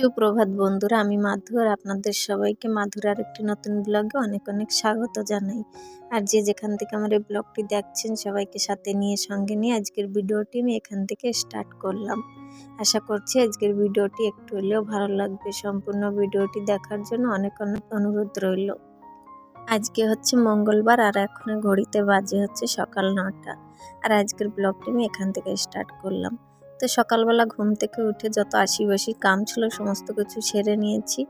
সুপ্রভাত বন্ধুরা, আমি মাধুর আপনাদের সবাইকে মাধুর আর একটি নতুন ব্লগে অনেক অনেক স্বাগত জানাই। আর যে যেখান থেকে আমার এই ব্লগটি দেখছেন, সবাইকে সাথে নিয়ে, সঙ্গে নিয়ে আজকের ভিডিওটি আমি এখান থেকে স্টার্ট করলাম। আশা করছি আজকের ভিডিওটি একটু হলেও ভালো লাগবে। সম্পূর্ণ ভিডিওটি দেখার জন্য অনেক অনেক অনুরোধ রইল। আজকে হচ্ছে মঙ্গলবার আর এখন ঘড়িতে বাজে হচ্ছে সকাল নটা। আর আজকের ব্লগটি আমি এখান থেকে স্টার্ট করলাম। তো সকালবেলা ঘুম থেকে উঠে যত আশিবাসি কাম ছিল সমস্ত কিছু সেরে নিয়েছি।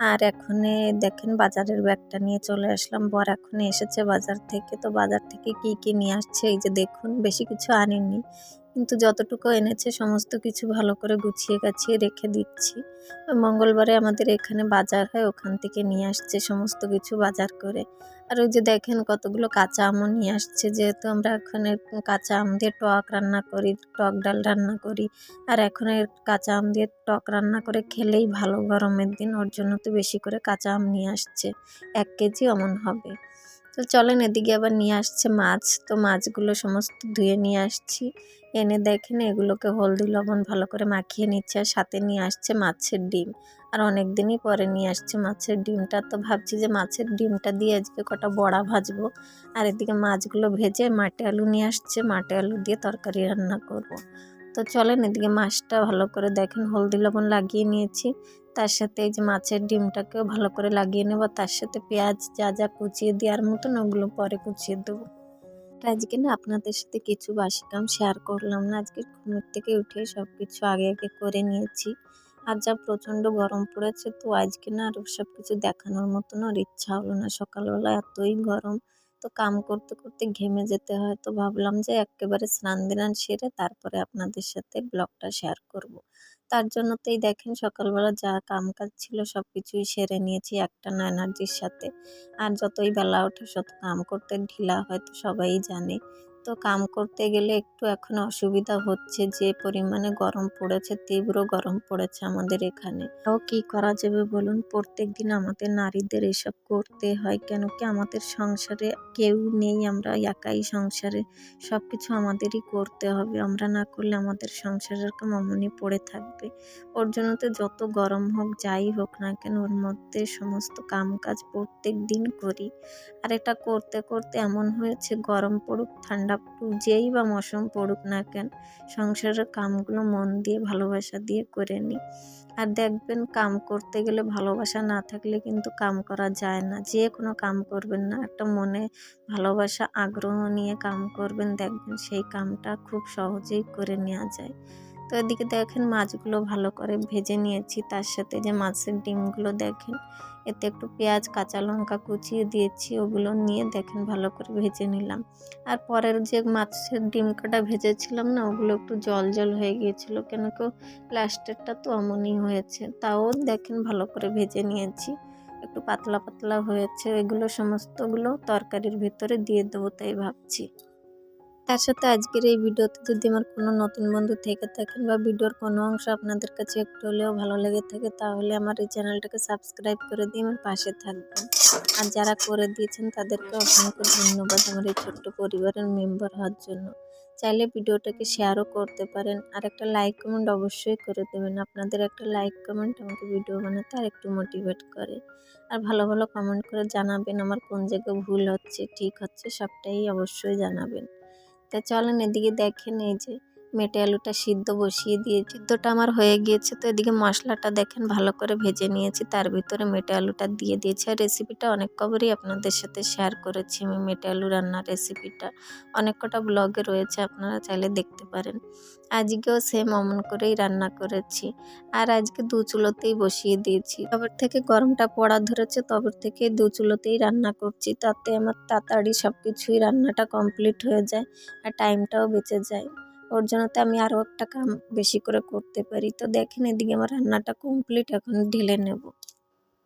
আর এখনে দেখেন বাজারের ব্যাগটা নিয়ে চলে আসলাম। বর এখন এসেছে বাজার থেকে। তো বাজার থেকে কি কি নিয়ে আসছে? এই যে দেখুন, বেশি কিছু আনেননি। কিন্তু যতটুকু এনেছে সমস্ত কিছু ভালো করে গুছিয়ে গাছিয়ে রেখে দিচ্ছি। মঙ্গলবারে আমাদের এখানে বাজার হয়, ওখান থেকে নিয়ে আসছে সমস্ত কিছু বাজার করে। আর ওই যে দেখেন কতগুলো কাঁচা আমও নিয়ে আসছে, যেহেতু আমরা এখানে কাঁচা আম দিয়ে টক রান্না করি, টক ডাল রান্না করি। আর এখন কাঁচা আম দিয়ে টক রান্না করে খেলেই ভালো, গরমের দিন, ওর জন্য তো বেশি করে কাঁচা আম নিয়ে আসছে। এক কেজি অমন হবে। তো চলেন এদিকে আবার নিয়ে আসছে মাছ। তো মাছগুলো সমস্ত ধুয়ে নিয়ে আসছি। এনে দেখেন এগুলোকে হলদি লবণ ভালো করে মাখিয়ে নিচ্ছে আর সাথে নিয়ে আসছে মাছের ডিম। আর অনেক দিনই পরে নিয়ে আসছে মাছের ডিমটা। তো ভাবছি যে মাছের ডিমটা দিয়ে আজকে কটা বড়া ভাজবো। আর এদিকে মাছগুলো ভেজে মাটে আলু নিয়ে আসছে। মাটে আলু দিয়ে তরকারি রান্না করব। তো চলেন এদিকে মাছটা ভালো করে দেখেন হলদি লবণ লাগিয়ে নিয়েছি। তার সাথে এই যে মাছের ডিমটাকেও ভালো করে লাগিয়ে নেব। তার সাথে পেঁয়াজ যা যা কুচিয়ে দেওয়ার মতন ওগুলো পরে কুচিয়ে দেবো। আজকে না আপনাদের সাথে কিছু বাসি কাম শেয়ার করলাম না। আজকে ঘুমের থেকে উঠে সব কিছু আগে আগে করে নিয়েছি। আর যা প্রচণ্ড গরম পড়েছে তো আজকে না আর সব কিছু দেখানোর মতন আর ইচ্ছা হলো না। সকালবেলা এতই গরম, তো কাম করতে করতে ঘেমে যেতে হয়। তো ভাবলাম যে একেবারে স্নান দিনান সেরে তারপরে আপনাদের সাথে ব্লগটা শেয়ার করব। তার জন্য তো এই দেখেন সকালবেলা যা কাম কাজ ছিল সব কিছুই সেরে নিয়েছি একটা না এনার্জির সাথে। আর যতই বেলা ওঠে তত কাম করতে ঢিলা হয়তো সবাই জানে। তো কাম করতে গেলে একটু এখন অসুবিধা হচ্ছে। যে পরিমাণে গরম পড়েছে, তীব্র গরম পড়েছে আমাদের এখানে। তাও কি করা যাবে বলুন? প্রত্যেক দিন আমাদের নারীদের এসব করতে হয় কেন কি? আমাদের সংসারে কেউ নেই, আমরা একাই সংসারে। সব কিছু আমাদেরই করতে হবে। আমরা না করলে আমাদের সংসারের কাম অমনি পড়ে থাকবে। ওর জন্য তো যত গরম হোক, যাই হোক না কেন, ওর মধ্যে সমস্ত কাম কাজ প্রত্যেক দিন করি। আর এটা করতে করতে এমন হয়েছে, গরম পড়ুক, ঠান্ডা ঠান্ডা যেই বা মশম পড়ুক না কেন, সংসারের কামগুলো মন দিয়ে, ভালোবাসা দিয়ে করে নিই। আর দেখবেন কাম করতে গেলে ভালোবাসা না থাকলে কিন্তু কাম করা যায় না। যে কোনো কাম করবেন না, একটা মনে ভালোবাসা, আগ্রহ নিয়ে কাম করবেন, দেখবেন সেই কামটা খুব সহজেই করে নেওয়া যায়। তো এদিকে দেখেন মাছগুলো ভালো করে ভেজে নিয়েছি। তার সাথে যে মাছের ডিমগুলো দেখেন, এতে একটু পেঁয়াজ, কাঁচা লঙ্কা কুচিয়ে দিয়েছি, ওগুলো নিয়ে দেখেন ভালো করে ভেজে নিলাম। আর পরের যে মাছের ডিম কাটা ভেজেছিলাম না, ওগুলো একটু জল জল হয়ে গিয়েছিল, কেন কেউ লাস্টেরটা তো অমনই হয়েছে। তাও দেখেন ভালো করে ভেজে নিয়েছি। একটু পাতলা পাতলা হয়েছে, এগুলো সমস্তগুলো তরকারির ভিতরে দিয়ে দেবো তাই ভাবছি। তার সাথে আজকের এই ভিডিওতে যদি আমার কোনো নতুন বন্ধু থেকে থাকেন বা ভিডিওর কোনো অংশ আপনাদের কাছে একটু হলেও ভালো লেগে থাকে, তাহলে আমার এই চ্যানেলটাকে সাবস্ক্রাইব করে দিয়ে আমার পাশে থাকবেন। আর যারা করে দিয়েছেন তাদেরকে অসংখ্য ধন্যবাদ আমার এই ছোট্ট পরিবারের মেম্বার হওয়ার জন্য। চাইলে ভিডিওটাকে শেয়ারও করতে পারেন। আর একটা লাইক কমেন্ট অবশ্যই করে দেবেন। আপনাদের একটা লাইক কমেন্ট আমাকে ভিডিও বানাতে আর একটু মোটিভেট করে। আর ভালো ভালো কমেন্ট করে জানাবেন আমার কোন জায়গায় ভুল হচ্ছে, ঠিক হচ্ছে, সবটাই অবশ্যই জানাবেন। তা চলেন এদিকে দেখেন এই যে মেটে আলুটা সিদ্ধ বসিয়ে দিয়ে সিদ্ধটা আমার হয়ে গিয়েছে তো এদিকে মশলাটা দেখেন ভালো করে ভেজে নিয়েছি। তার ভিতরে মেটে আলুটা দিয়ে দিয়েছি। আর রেসিপিটা অনেক কবারই আপনাদের সাথে শেয়ার করেছি আমি, মেটে আলু রান্নার রেসিপিটা অনেক কটা ব্লগে রয়েছে, আপনারা চাইলে দেখতে পারেন। আজকেও সেম অমন করেই রান্না করেছি। আর আজকে দু চুলোতেই বসিয়ে দিয়েছি। তবে থেকে গরমটা পড়া ধরেছে, তবে থেকে দু চুলোতেই রান্না করছি। তাতে আমার তাড়াতাড়ি সব কিছুই রান্নাটা কমপ্লিট হয়ে যায় আর টাইমটাও বেঁচে যায়। ওর জন্য তো আমি আরও একটা কাম বেশি করে করতে পারি। তো দেখেন এদিকে আমার রান্নাটা কমপ্লিট এখন ঢেলে নেব।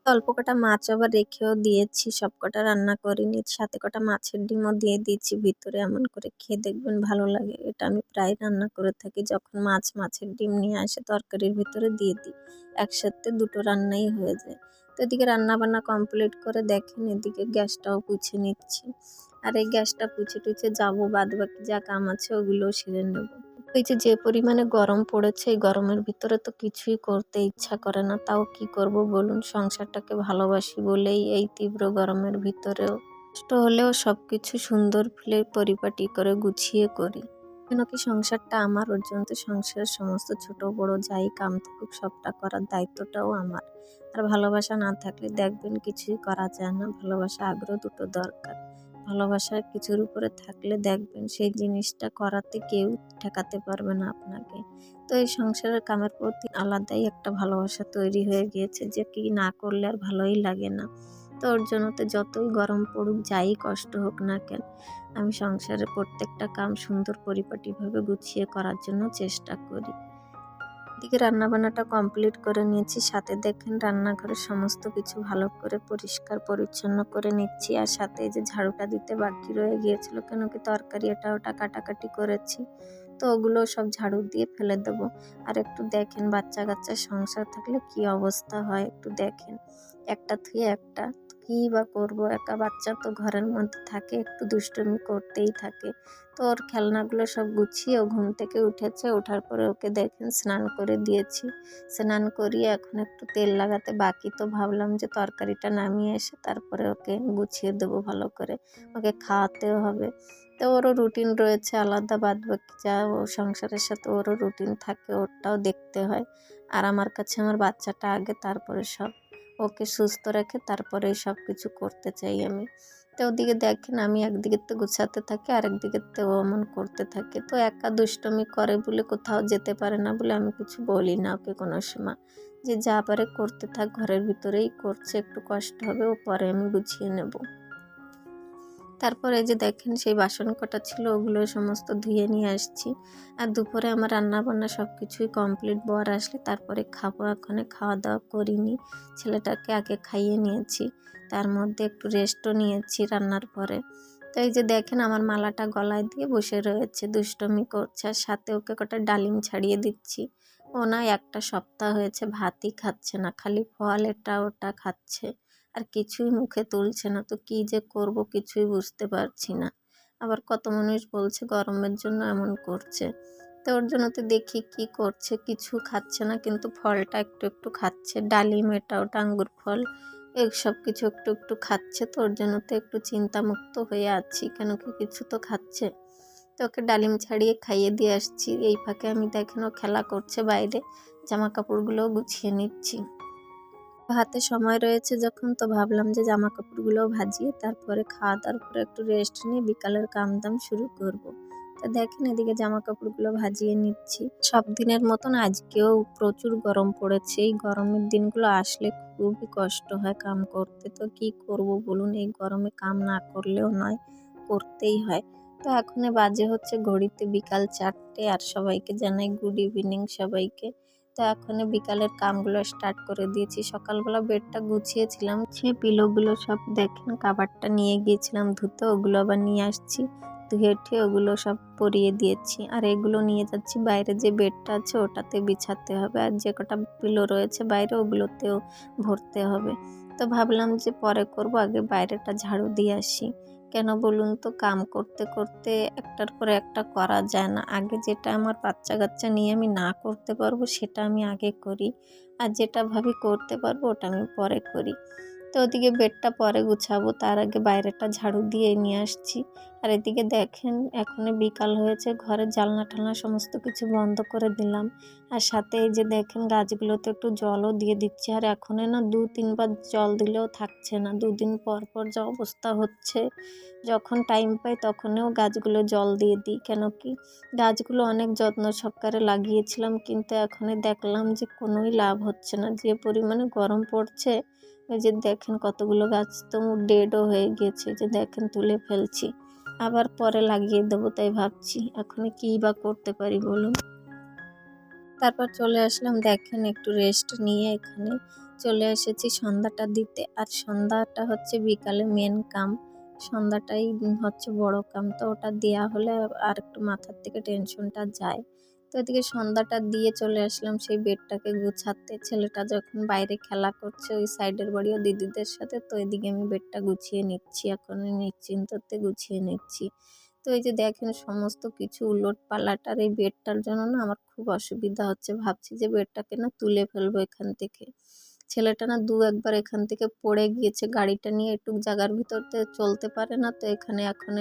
অল্প কটা মাছ আবার রেখেও দিয়েছি, সব কটা রান্না করিনি। সাথে কটা মাছের ডিমও দিয়ে দিয়েছি, ভিতরে এমন করে খেয়ে দেখবেন ভালো লাগে। এটা আমি প্রায় রান্না করে থাকি, যখন মাছ মাছের ডিম নিয়ে আসে, তরকারির ভিতরে দিয়ে দিই। একসাথে দুটো রান্নাই হয়ে যায়। তো এদিকে রান্না বান্না কমপ্লিট করে দেখেন, এদিকে গ্যাসটাও পুছে নিচ্ছি। আর এই গ্যাসটা পুছে টুছে যাব বাদ বাকি যা কাম আছে ওগুলোও সেরে নেব। এই যে যে পরিমাণে গরম পড়েছে, এই গরমের ভিতরে তো কিছুই করতে ইচ্ছা করে না। তাও কি করব বলুন? সংসারটাকে ভালোবাসি বলেই এই তীব্র গরমের ভিতরেও। কষ্ট হলেও সব কিছু সুন্দর ফুলে পরিপাটি করে গুছিয়ে করি। কেন কি সংসারটা আমার ওর জন্য তো সংসারের সমস্ত ছোট বড় যাই কাম থাকুক, সবটা করার দায়িত্বটাও আমার। আর ভালোবাসা না থাকলে দেখবেন কিছুই করা যায় না। ভালোবাসা, আগ্রহ দুটো দরকার। ভালোবাসা কিছুর উপরে থাকলে দেখবেন সেই জিনিসটা করাতে কেউ ঠেকাতে পারবে না আপনাকে। তো এই সংসারের কামের প্রতি আলাদাই একটা ভালোবাসা তৈরি হয়ে গিয়েছে যে কি না করলে আর ভালোই লাগে না। তো ওর জন্য তো যতই গরম পড়ুক, যাই কষ্ট হোক না কেন, আমি সংসারের প্রত্যেকটা কাম সুন্দর পরিপাটিভাবে গুছিয়ে করার জন্য চেষ্টা করি। এদিকে রান্নাবান্নাটা কমপ্লিট করে নিয়েছি, সাথে দেখেন রান্নাঘরের সমস্ত কিছু ভালো করে পরিষ্কার পরিচ্ছন্ন করে নিচ্ছি, আর সাথে যে ঝাড়ুটা দিতে বাকি রয়ে গিয়েছিল কেন কি তরকারি এটা ওটা কাটাকাটি করেছি, তো ওগুলো সব ঝাড়ু দিয়ে ফেলে দেবো। আর একটু দেখেন বাচ্চা কাচ্চা সংসার থাকলে কি অবস্থা হয়, একটু দেখেন, একটা থুয়ে একটা কী বা করব? একা বাচ্চা তো ঘরের মধ্যে থাকে, একটু দুষ্টুমি করতেই থাকে। তো ওর খেলনাগুলো সব গুছিয়ে ও ঘুম থেকে উঠেছে, ওঠার পরে ওকে দেখেন, স্নান করে দিয়েছি। স্নান করিয়ে এখন একটু তেল লাগাতে বাকি, তো ভাবলাম যে তরকারিটা নামিয়ে এসে তারপরে ওকে গুছিয়ে দেবো ভালো করে। ওকে খাওয়াতেও হবে। তো ওরও রুটিন রয়েছে আলাদা বাদ বাকি যা ও সংসারের সাথে ওরও রুটিন থাকে, ওরটাও দেখতে হয়। আর আমার কাছে আমার বাচ্চাটা আগে, তারপরে সব। ওকে সুস্থ রেখে তারপরে সব কিছু করতে চাই আমি। তো ওদিকে দেখেন, আমি একদিকে তো গুছাতে থাকি আর একদিকে তো অমন করতে থাকে। তো একা দুষ্টমি করে বলে কোথাও যেতে পারে না বলে আমি কিছু বলি না ওকে কোনো সময়। যে যা পারে করতে থাক, ঘরের ভিতরেই করছে, একটু কষ্ট হবে, ও পরে আমি বুঝিয়ে নেব। তারপরে যে দেখেন সেই বাসন কটা ছিল, ওগুলো সমস্ত ধুয়ে নিয়ে আসছি। আর দুপুরে আমার রান্না বান্না সব কিছুই কমপ্লিট বর আসলে তারপরে খাব। এখানে খাওয়া দাওয়া করিনি, ছেলেটাকে আগে খাইয়ে নিয়েছি। তার মধ্যে একটু রেস্টও নিয়েছি রান্নার পরে। তো এই যে দেখেন আমার মালাটা গলায় দিয়ে বসে রয়েছে, দুষ্টমি করছে। আর সাথে ওকে কটা ডালিম ছাড়িয়ে দিচ্ছি। ও না একটা সপ্তাহ হয়েছে, ভাতই খাচ্ছে না, খালি ফল এটা ওটা খাচ্ছে। আর কিছুই মুখে তুলছে না। তো কী যে করব কিছুই বুঝতে পারছি না। আবার কত মানুষ বলছে গরমের জন্য এমন করছে। তো ওর জন্য তো দেখি কি করছে, কিছু খাচ্ছে না কিন্তু ফলটা একটু একটু খাচ্ছে। ডালিম এটা ওটা আঙ্গুর ফল সব কিছু একটু একটু খাচ্ছে। তো ওর জন্য তো একটু চিন্তামুক্ত হয়ে আছি, কেন কি কিছু তো খাচ্ছে। তো ওকে ডালিম ছাড়িয়ে খাইয়ে দিয়ে আসছি। এই ফাঁকে আমি দেখেন ও খেলা করছে বাইরে। জামা কাপড়গুলোও গুছিয়ে নিচ্ছি। হাতে সময় রয়েছে যখন, তো ভাবলাম যে জামা কাপড়গুলোও ভাজিয়ে তারপরে খাওয়া দাওয়ার একটু রেস্ট নিয়ে বিকালের কাম দাম শুরু করব। তা দেখেন, এদিকে জামা কাপড়গুলো ভাজিয়ে নিচ্ছি। সব দিনের মতন আজকেও প্রচুর গরম পড়েছে। এই গরমের দিনগুলো আসলে খুবই কষ্ট হয় কাম করতে। তো কি করব বলুন, এই গরমে কাম না করলেও নয়, করতেই হয়। তো এখন বাজে হচ্ছে ঘড়িতে বিকাল চারটে আর সবাইকে জানাই গুড ইভিনিং সবাইকে। তো এখন বিকালের কামগুলো স্টার্ট করে দিয়েছি। সকালবেলা বেডটা গুছিয়েছিলাম সে পিলোগুলো সব দেখেন কাবারটা নিয়ে গিয়েছিলাম ধুতে, ওগুলো আবার নিয়ে আসছি। ধুয়ে উঠে ওগুলো সব পরিয়ে দিয়েছি। আর এগুলো নিয়ে যাচ্ছি, বাইরে যে বেডটা আছে ওটাতে বিছাতে হবে। আর যে কটা পিলো রয়েছে বাইরে, ওগুলোতেও ভরতে হবে। তো ভাবলাম যে পরে করব, আগে বাইরেটা ঝাড়ু দিয়ে আসি। কেন বলুন তো? কাম করতে করতে একটার পরে একটা করা যায় না। আগে যেটা আমার বাচ্চা কাচ্চা নিয়ে আমি না করতে পারব, সেটা আমি আগে করি। আর যেটা ভাবি করতে পারব, ওটা আমি পরে করি। তো ওদিকে বেডটা পরে গুছাবো, তার আগে বাইরেটা ঝাড়ু দিয়ে নিয়ে আসছি। আর এদিকে দেখেন, এখনই বিকাল হয়েছে ঘরের জালনা টালনা সমস্ত কিছু বন্ধ করে দিলাম। আর সাথে এই যে দেখেন, গাছগুলোতে একটু জলও দিয়ে দিচ্ছি। আর এখনই না দু, তিনবার জল দিলেও থাকছে না। দুদিন পর পর যা অবস্থা হচ্ছে, যখন টাইম পাই তখনও গাছগুলো জল দিয়ে দিই। কেন কি, গাছগুলো অনেক যত্ন সহকারে লাগিয়েছিলাম, কিন্তু এখনই দেখলাম যে কোনোই লাভ হচ্ছে না। যে পরিমাণে গরম পড়ছে এই যে দেখেন কতগুলো গাছ তো ডেডও হয়ে গিয়েছে যে দেখেন তুলে ফেলছি। আবার পরে লাগিয়ে দেবো তাই ভাবছি এখন কী বা করতে পারি বলুন? তারপর চলে আসলাম, দেখেন একটু রেস্ট নিয়ে এখানে চলে এসেছি সন্ধ্যাটা দিতে। আর সন্ধ্যাটা হচ্ছে বিকালে মেন কাম, সন্ধ্যাটাই হচ্ছে বড় কাম। তো ওটা দেওয়া হলে আর একটু মাথার থেকে টেনশনটা যায়। তো এদিকে সন্ধ্যাটা দিয়ে চলে আসলাম সেই বেডটাকে গুছাতে। ছেলেটা যখন বাইরে খেলা করছে ওই সাইডের বাড়িও দিদিদের সাথে, তো এদিকে আমি বেডটা গুছিয়ে নিচ্ছি, এখন নিশ্চিন্ততে গুছিয়ে নিচ্ছি। তো এই যে দেখেন সমস্ত কিছু উলট পালাটার এই বেডটার জন্য না আমার খুব অসুবিধা হচ্ছে। ভাবছি যে বেডটাকে না তুলে ফেলব এখান থেকে। ছেলেটা না দু একবার এখান থেকে পড়ে গিয়েছে, গাড়িটা নিয়ে একটু জায়গার ভিতরতে চলতে পারে না, তো এখানে এখন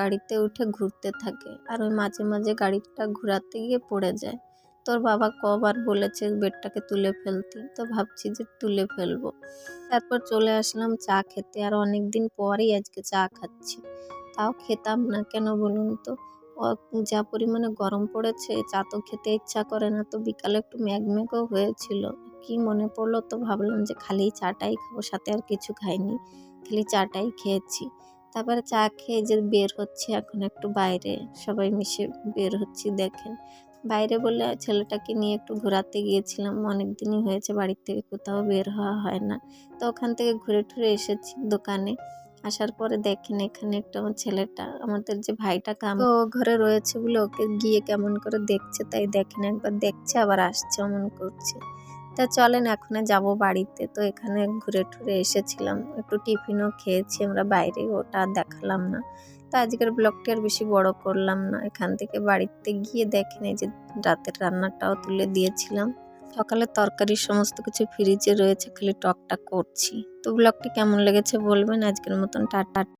গাড়িতে উঠে ঘুরতে থাকে আর ওই মাঝে মাঝে গাড়িটা ঘোরাতে গিয়ে পড়ে যায়। তোর বাবা কবার বলেছে বেডটাকে তুলে ফেলতে, তো ভাবছি যে তুলে ফেলব। তারপর চলে আসলাম চা খেতে আর অনেক দিন পরেই আজকে চা খাচ্ছি। তাও খেতাম না কেন বলুন তো? যা পরিমাণে গরম পড়েছে, চা তো খেতে ইচ্ছা করে না, তো বিকালে একটু ম্যাগম্যাগও হয়েছিল। কি মনে পড়ল তো ভাবলাম যে খালি চাটাই খাব, সাথে আর কিছু খাইনি। খালি চাটাই খেয়েছি। তারপরে চা খেয়ে যে বের হচ্ছে, এখন একটু বাইরে, সবাই মিশে বের হচ্ছি, দেখেন। বাইরে বলে ছেলেটাকে নিয়ে একটু ঘোরাতে গিয়েছিলাম অনেক দিনই হয়েছে বাড়ির থেকে কোথাও বের হওয়া হয় না। তো ওখান থেকে ঘুরে টুরে এসেছি দোকানে। আসার পরে দেখেন এখানে একটা আমার ছেলেটা, আমাদের যে ভাইটা কাম ও ঘরে রয়েছে বলে ওকে গিয়ে কেমন করে দেখছে, তাই দেখেন একবার দেখছে, আবার আসছে, অমন করছে। তা চলেন এখন যাব বাড়িতে। তো এখানে ঘুরে টুরে এসেছিলাম। একটু টিফিনও খেয়েছি, আমরা বাইরে ওটা দেখালাম না। তো আজকের ব্লগটি আর বেশি বড় করলাম না। এখান থেকে বাড়িতে গিয়ে দেখেন, এই যে রাতের রান্নাটাও তুলে দিয়েছিলাম। সকালে তরকারির সমস্ত কিছু ফ্রিজে রয়েছে, খালি টকটা করছি। তো ব্লগটি কেমন লেগেছে বলবেন? আজকের মতন টাটা।